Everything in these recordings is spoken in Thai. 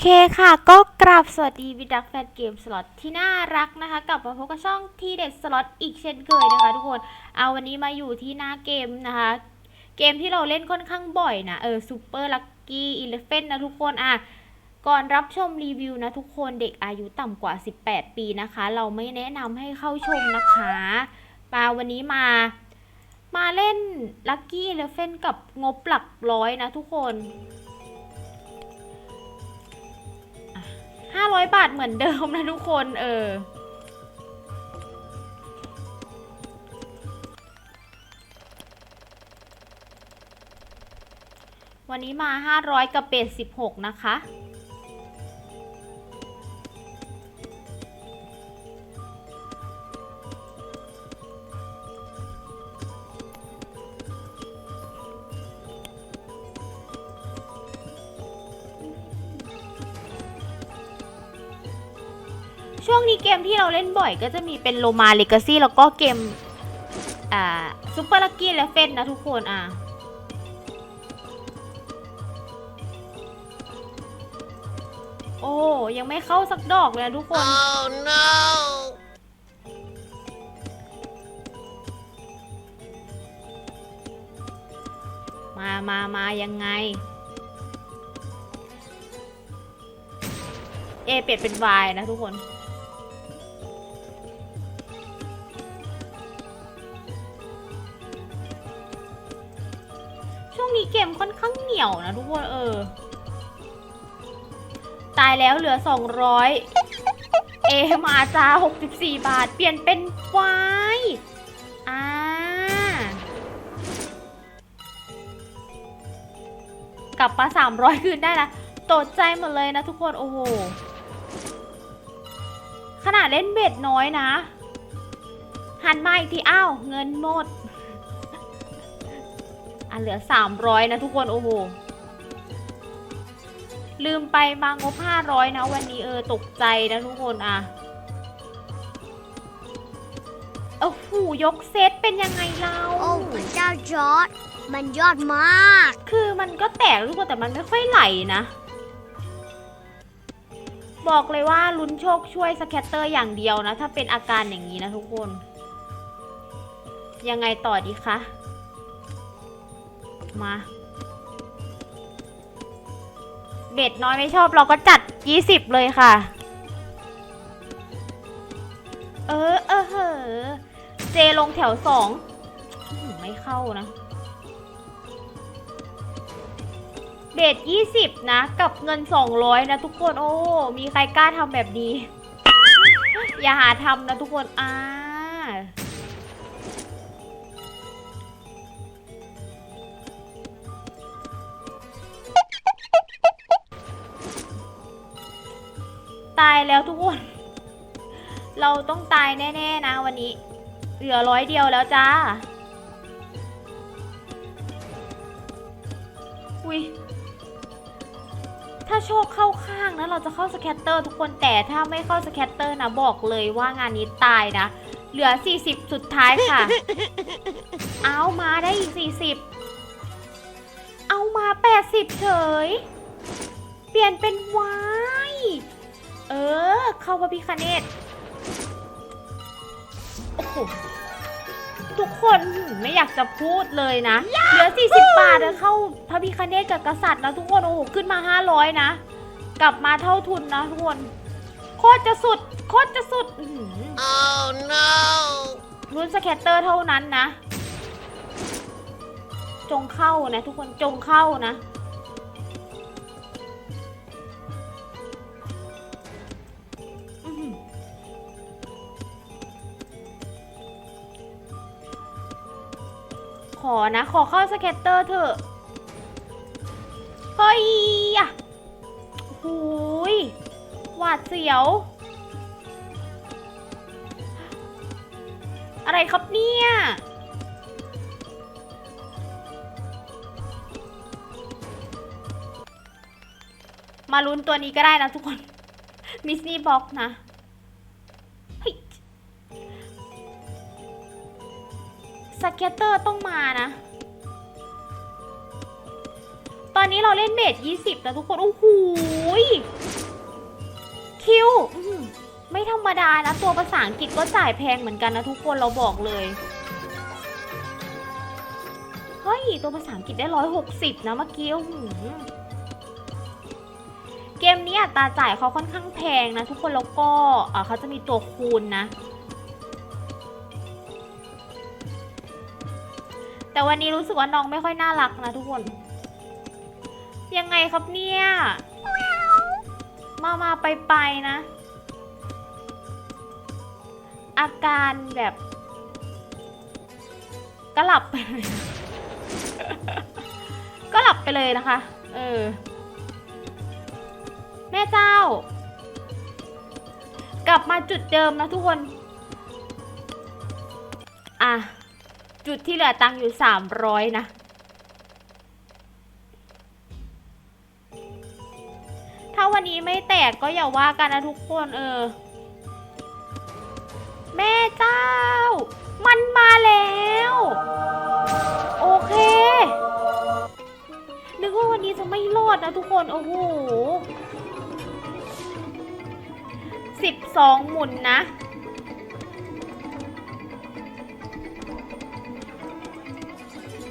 เคค่ะ ก็กราบสวัสดีวิดักแฟนเกมสล็อตที่น่ารักนะคะ กลับมาพบกับช่องทีเด็ดสล็อตอีกเช่นเคยนะคะทุกคนเอาวันนี้มาอยู่ที่หน้าเกมนะคะ เกมที่เราเล่นค่อนข้างบ่อยนะ เออซูเปอร์ลักกี้อีเลฟเฟนนะทุกคนอะก่อนรับชมรีวิวนะทุกคนเด็กอายุต่ำกว่า 18 ปีนะคะ เราไม่แนะนำให้เข้าชมนะคะมาวันนี้มา มาเล่นลักกี้เลฟเฟนกับงบหลักร้อยนะทุกคน ห้าร้อยบาทเหมือนเดิมนะทุกคนเออวันนี้มาห้าร้อยกับเบสสิบหกนะคะ ช่วงนี้เกมที่เราเล่นบ่อยก็จะมีเป็นโลมาเลกาซี่แล้วก็เกม อ่าซูเปอร์ลักกี้และเฟนนะทุกคนอะโอ้ยังไม่เข้าสักดอกเลยนะทุกคน Oh no! มามามายังไง เอเปลี่ยนเป็นวายนะทุกคน เกมค่อนข้างเหนียวนะทุกคนเออ ตายแล้วเหลือ 200 เอมาจ้า64 บาท เปลี่ยนเป็นวายอ่ากลับมา300 คืนได้ละตกใจหมดเลยนะทุกคน โอ้โห ขนาดเล่นเบ็ดน้อยนะ หันมาอีกที อ้าว เงินหมด อะเหลือ 300 นะทุกคน โอ้โห ลืมไปมางบ500 นะ วันนี้เออ ตกใจนะทุกคนอะโอ้โหยกเซตเป็นยังไงเรา โอ้พระเจ้าจอร์ดมันยอดมาก คือมันก็แตกทุกคนแต่มันไม่ค่อยไหลนะ บอกเลยว่าลุ้นโชคช่วยสแคตเตอร์อย่างเดียวนะ ถ้าเป็นอาการอย่างนี้นะทุกคน ยังไงต่อดีคะ มา เบ็ดน้อยไม่ชอบเราก็จัด 20 เลยค่ะ เออ เออเหอะเจลงแถวสองไม่เข้านะ เบสยี่สิบนะ กับเงินสองร้อยนะทุกคน โอ้ มีใครกล้าทำแบบนี้ อย่าหาทำนะทุกคน อ่า แล้วทุกคน เราต้องตายแน่ ๆ นะวันนี้ เหลือร้อยเดียวแล้วจ้า อุ้ย ถ้าโชคเข้าข้างนะเราจะเข้าสแคตเตอร์ทุกคนแต่ถ้าไม่เข้าสแคตเตอร์นะบอกเลยว่างานนี้ตายนะ เหลือ 40 สุดท้ายค่ะ เอามาได้อีก 40 เอามา 80 เฉย เปลี่ยนเป็นวา เออ เข้าพระพิคเนตโอ้โหทุกคนไม่อยากจะพูดเลยนะ เหลือ 40 บาทจะเข้าพระพิคเนตกับกษัตริย์นะทุกคน โอ้โห ขึ้นมา 500 นะ กลับมาเท่าทุนนะทุกคน โคตรจะสุด โคตรจะสุดอื้อหือ Oh no! รุ่นสแคตเตอร์เท่านั้นนะ จงเข้านะทุกคนจงเข้านะ ขอนะ ขอเข้าสแคตเตอร์เถอะเฮ้ยอะหูยหวาดเสียว อะไรครับเนี่ยมาลุ้นตัวนี้ก็ได้นะทุกคน มิสนี่บ็อกนะ สเก็ตเตอร์ต้องมานะ ตอนนี้เราเล่นเบสยี่สิบนะทุกคน โอ้โหคิวไม่ธรรมดานะ ตัวภาษาอังกฤษก็จ่ายแพงเหมือนกันนะทุกคนเราบอกเลย เฮ้ย ตัวภาษาอังกฤษได้ร้อยหกสิบนะเมื่อกี้อื้อหือเกมนี้อัตราจ่ายเขาค่อนข้างแพงนะ ทุกคนแล้วก็เขาจะมีตัวคูณนะ แต่วันนี้รู้สึกว่าน้องไม่ค่อยน่ารักนะทุกคน ยังไงครับเนี่ย มามาไปไปนะ อาการแบบก็หลับไปเลย ก็หลับไปเลยนะคะ เออ แม่เจ้า กลับมาจุดเดิมนะทุกคน อะ จุดที่เหลือตังค์อยู่สามร้อยนะ ถ้าวันนี้ไม่แตกก็อย่าว่ากันนะทุกคนเออ แม่เจ้า มันมาแล้ว โอเคนึกว่าวันนี้จะไม่รอดนะทุกคน โอ้โหสิบสองหมุนนะ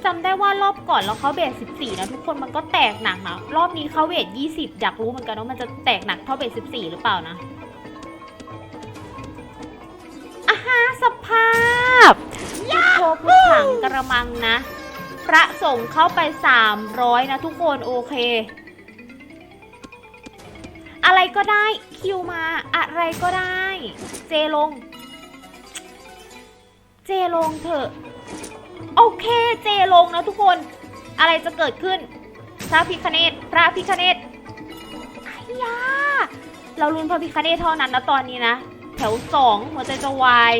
จำได้ว่ารอบก่อนเราเขาเบส14 นะทุกคนมันก็แตกหนักนะรอบนี้เขาเบส20 อยากรู้เหมือนกันว่ามันจะแตกหนักเท่าเบส14 หรือเปล่านะอาฮาสภาพโทพุทถังกระมังนะ พระสงฆ์เข้าไป 300 นะทุกคนโอเค อะไรก็ได้คิวมาอะไรก็ได้ เจลง เจลงเถอะ โอเคเจลงนะทุกคน อะไรจะเกิดขึ้น พระพิคเนตพระพิคเนตไอ้ยาเราลุ้นพระพิคเนตเท่านั้นนะตอนนี้นะ แถวสองหัวใจจะวาย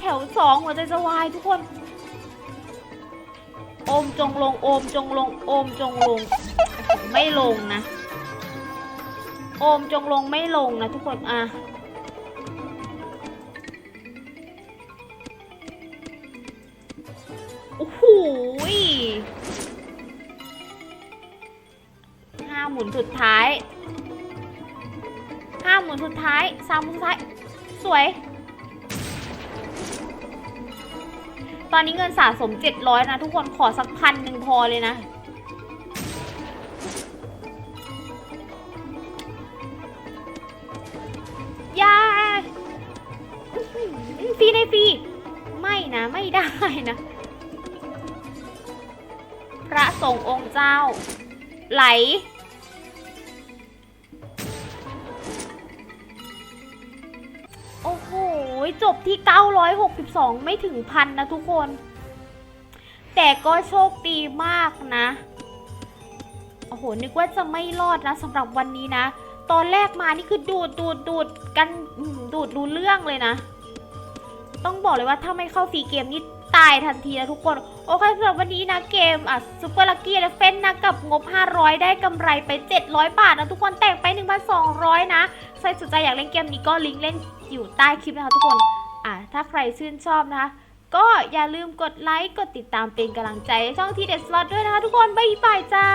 แถวสองหัวใจจะวายทุกคน โอมจงลง โอมจงลง โอมจงลง ไม่ลงนะ โอมจงลงไม่ลงนะทุกคนอะ หมุนสุดท้ายห้าหมุนสุดท้ายสามหมุนสุดท้าย สวย ตอนนี้เงินสะสม700นะ ทุกคนขอสักพันหนึ่งพอเลยนะ ยาฟรีได้ฟรีไม่นะ ไม่ได้นะ พระสงฆ์องค์เจ้า ไหล จบที่ 962 ไม่ถึงพันนะทุกคน แต่ก็โชคดีมากนะ โอ้โห นึกว่าจะไม่รอดนะสำหรับวันนี้นะ ตอนแรกมานี่คือดูดดูดดูดกันดูดรู้เรื่องเลยนะ ต้องบอกเลยว่าถ้าไม่เข้าฟรีเกมนี่ ตายทันทีนะทุกคน โอเคสำหรับวันนี้นะเกมอะซูเปอร์ลักกี้และเฟนนะกับงบ 500 ได้กำไรไป 700 บาทนะทุกคนแตกไป 1,200 นะ ใครสนใจอยากเล่นเกมนี้ก็ลิงก์เล่นอยู่ใต้คลิปนะคะทุกคนอะถ้าใครชื่นชอบนะคะก็อย่าลืมกดไลค์ กดติดตามเป็นกำลังใจช่องทีเด็ดสล็อตด้วยนะคะทุกคน บ๊ายบายจ้า